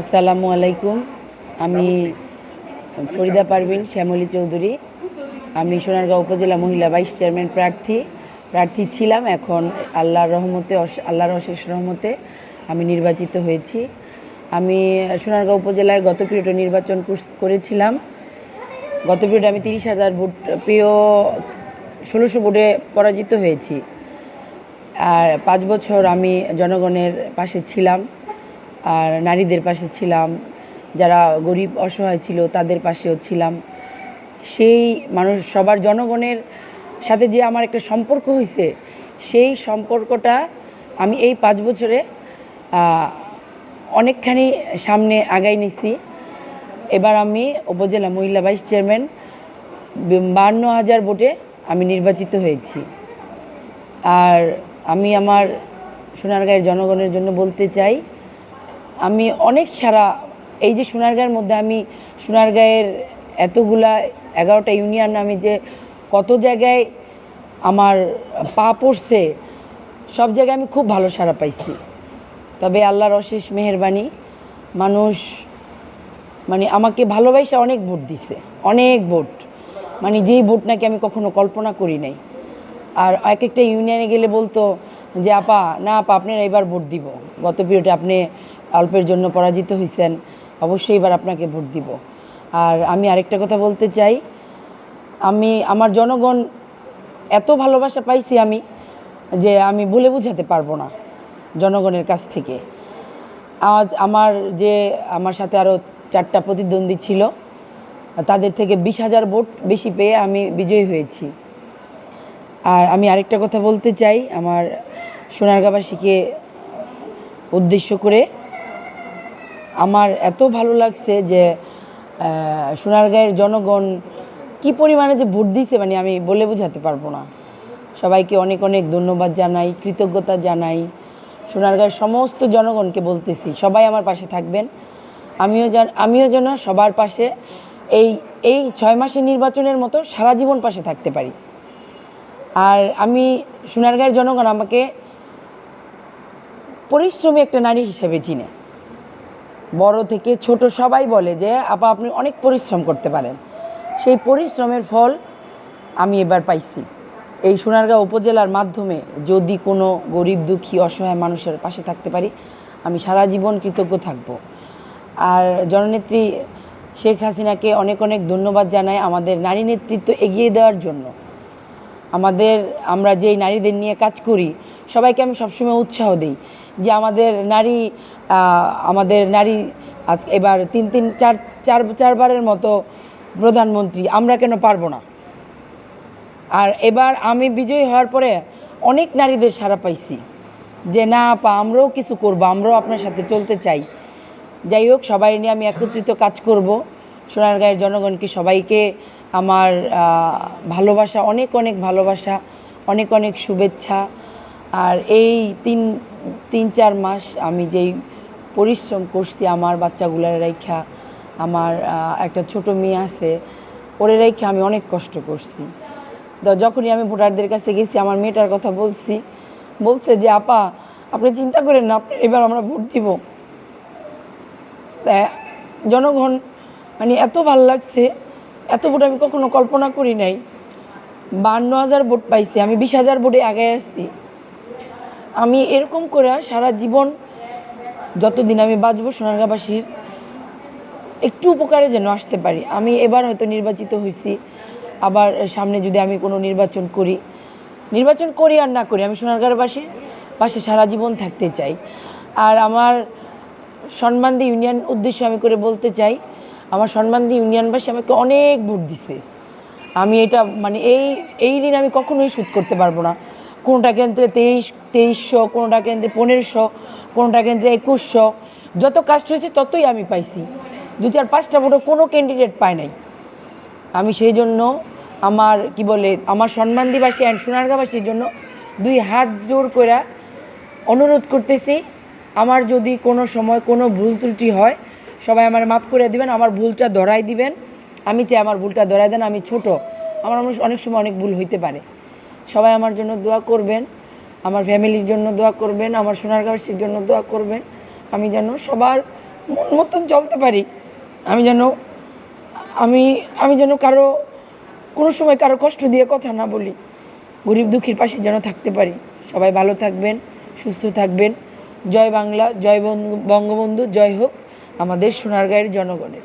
আসসালামু আলাইকুম। আমি ফরিদা পারভিন শ্যামলী চৌধুরী। আমি সোনারগাঁও উপজেলা মহিলা ভাইস চেয়ারম্যান প্রার্থী। প্রার্থী ছিলাম এখন আল্লাহর রহমতে আল্লাহর অশেষ রহমতে আমি নির্বাচিত হয়েছি। আমি সোনারগাঁও উপজেলায় গত পিরিয়ডে নির্বাচন করেছিলাম। গত পিরিয়ডে আমি তিরিশ হাজার ভোট পেয়েও ষোলোশো ভোটে পরাজিত হয়েছি। আর পাঁচ বছর আমি জনগণের পাশে ছিলাম। আর নারীদের পাশে ছিলাম, যারা গরিব অসহায় ছিল তাদের পাশেও ছিলাম। সেই মানুষ, সবার জনগণের সাথে যে আমার একটা সম্পর্ক হয়েছে সেই সম্পর্কটা আমি এই পাঁচ বছরে অনেকখানি সামনে আগাই নিছি। এবার আমি উপজেলা মহিলা ভাইস চেয়ারম্যান বান্ন হাজার ভোটে আমি নির্বাচিত হয়েছি। আর আমি আমার সোনারগাঁয়ের জনগণের জন্য বলতে চাই আমি অনেক সারা, এই যে সোনারগাঁয়ের মধ্যে আমি, সোনারগাঁয়ের এতগুলা এগারোটা ইউনিয়ন, আমি যে কত জায়গায় আমার পা পড়ছে, সব জায়গায় আমি খুব ভালো সাড়া পাইছি। তবে আল্লাহর অশেষ মেহেরবানি, মানুষ মানে আমাকে ভালোবাসা অনেক ভোট দিছে, অনেক ভোট। মানে যেই ভোট নাকি আমি কখনো কল্পনা করি নাই। আর এক একটা ইউনিয়নে গেলে বলতো যে, আপা, না আপা, আপনার এবার ভোট দিব। গত পিরিয়ডে আপনি অল্পের জন্য পরাজিত হয়েছেন অবশ্যই এবার আপনাকে ভোট দিব। আর আমি আরেকটা কথা বলতে চাই, আমি, আমার জনগণ এত ভালোবাসা পাইছি আমি যে আমি বলে বোঝাতে পারব না জনগণের কাছ থেকে। আজ আমার যে, আমার সাথে আরও চারটা প্রতিদ্বন্দ্বী ছিল, তাদের থেকে বিশ হাজার ভোট বেশি পেয়ে আমি বিজয়ী হয়েছি। আর আমি আরেকটা কথা বলতে চাই, আমার সোনারগাঁবাসীকে উদ্দেশ্য করে আমার এত ভালো লাগছে যে সোনারগাঁয়ের জনগণ কি পরিমাণে যে ভোট দিছে মানে আমি বলে বোঝাতে পারব না। সবাইকে অনেক অনেক ধন্যবাদ জানাই, কৃতজ্ঞতা জানাই। সোনারগাঁয়ের সমস্ত জনগণকে বলতেছি, সবাই আমার পাশে থাকবেন। আমিও জান, আমিও যেন সবার পাশে এই এই ছয় মাসের নির্বাচনের মতো সারা জীবন পাশে থাকতে পারি। আর আমি সোনারগাঁয়ের জনগণ আমাকে পরিশ্রমী একটা নারী হিসেবে চিনে। বড় থেকে ছোট সবাই বলে যে, আপা, আপনি অনেক পরিশ্রম করতে পারেন। সেই পরিশ্রমের ফল আমি এবার পাইছি। এই সোনারগাঁও উপজেলার মাধ্যমে যদি কোনো গরিব, দুঃখী, অসহায় মানুষের পাশে থাকতে পারি, আমি সারা জীবন কৃতজ্ঞ থাকব। আর জননেত্রী শেখ হাসিনাকে অনেক অনেক ধন্যবাদ জানাই আমাদের নারী নেতৃত্ব এগিয়ে দেওয়ার জন্য। আমাদের, আমরা যেই নারীদের নিয়ে কাজ করি, সবাইকে আমি সবসময় উৎসাহ দিই যে আমাদের নারী আমাদের নারী আজ এবার তিন তিন, চার চার, চারবারের মতো প্রধানমন্ত্রী, আমরা কেন পারব না? আর এবার আমি বিজয়ী হওয়ার পরে অনেক নারীদের সাড়া পাইছি যে না পা আমরাও কিছু করব, আমরাও আপনার সাথে চলতে চাই। যাই হোক, সবাই নিয়ে আমি একত্রিত কাজ করব। সোনারগাঁয়ের জনগণকে সবাইকে আমার ভালোবাসা, অনেক অনেক ভালোবাসা, অনেক অনেক শুভেচ্ছা। আর এই তিন তিন, চার মাস আমি যেই পরিশ্রম করছি আমার বাচ্চাগুলার রেখা আমার একটা ছোট মেয়ে আছে, ওরে রেখে আমি অনেক কষ্ট করছি। তো যখনই আমি ভোটারদের কাছে গেছি, আমার মেয়েটার কথা বলছি, বলছে যে, আপা, আপনি চিন্তা করেন না আপনি এবার আমরা ভোট দিব। জনগণ মানে এত ভালো লাগছে এত ভোট আমি কখনো কল্পনা করি নাই। বান্ন হাজার ভোট পাইছি, আমি বিশ হাজার ভোটে আগে আসছি। আমি এরকম করে সারা জীবন যতদিন আমি বাঁচবো সোনারগাঁবাসীর একটু উপকারে যেন আসতে পারি। আমি এবার হয়তো নির্বাচিত হয়েছি আবার সামনে যদি আমি কোনো নির্বাচন করি। নির্বাচন করি আর না করি, আমি সোনারগাঁবাসীর পাশে সারা জীবন থাকতে চাই। আর আমার সম্মানদি ইউনিয়ন উদ্দেশ্য আমি করে বলতে চাই আমার সম্মানদি ইউনিয়নবাসী আমাকে অনেক ভোট দিছে। আমি এটা মানে এই এই ঋণ আমি কখনোই শোধ করতে পারব না। কোনোটা কেন্দ্রে তেইশ, তেইশশো, কোনোটা কেন্দ্রে পনেরোশো, কোনোটা কেন্দ্রে একুশশো, যত কাস্ট হয়েছে ততই আমি পাইছি। দু চার পাঁচটা ভোটও কোনো ক্যান্ডিডেট পায় নাই। আমি সেই জন্য আমার, কি বলে, আমার সম্মানদিবাসী অ্যান্ড সোনারগাঁবাসীর জন্য দুই হাত জোর করে অনুরোধ করতেছি, আমার যদি কোনো সময় কোনো ভুল ত্রুটি হয় সবাই আমার মাফ করে দিবেন, আমার ভুলটা ধরাই দিবেন। আমি চাই আমার ভুলটা ধরাই দেন, আমি ছোট। আমার মানুষ অনেক সময় অনেক ভুল হইতে পারে। সবাই আমার জন্য দোয়া করবেন, আমার ফ্যামিলির জন্য দোয়া করবেন, আমার সোনার সোনারগাঁওবাসীর জন্য দোয়া করবেন। আমি যেন সবার মন মতন চলতে পারি। আমি যেন, আমি আমি যেন কারও, কোনো সময় কারও কষ্ট দিয়ে কথা না বলি। গরিব দুঃখীর পাশে যেন থাকতে পারি। সবাই ভালো থাকবেন, সুস্থ থাকবেন। জয় বাংলা, জয় বঙ্গবন্ধু, জয় হোক। আমাদের সোনারগাঁয়ের জনগণের।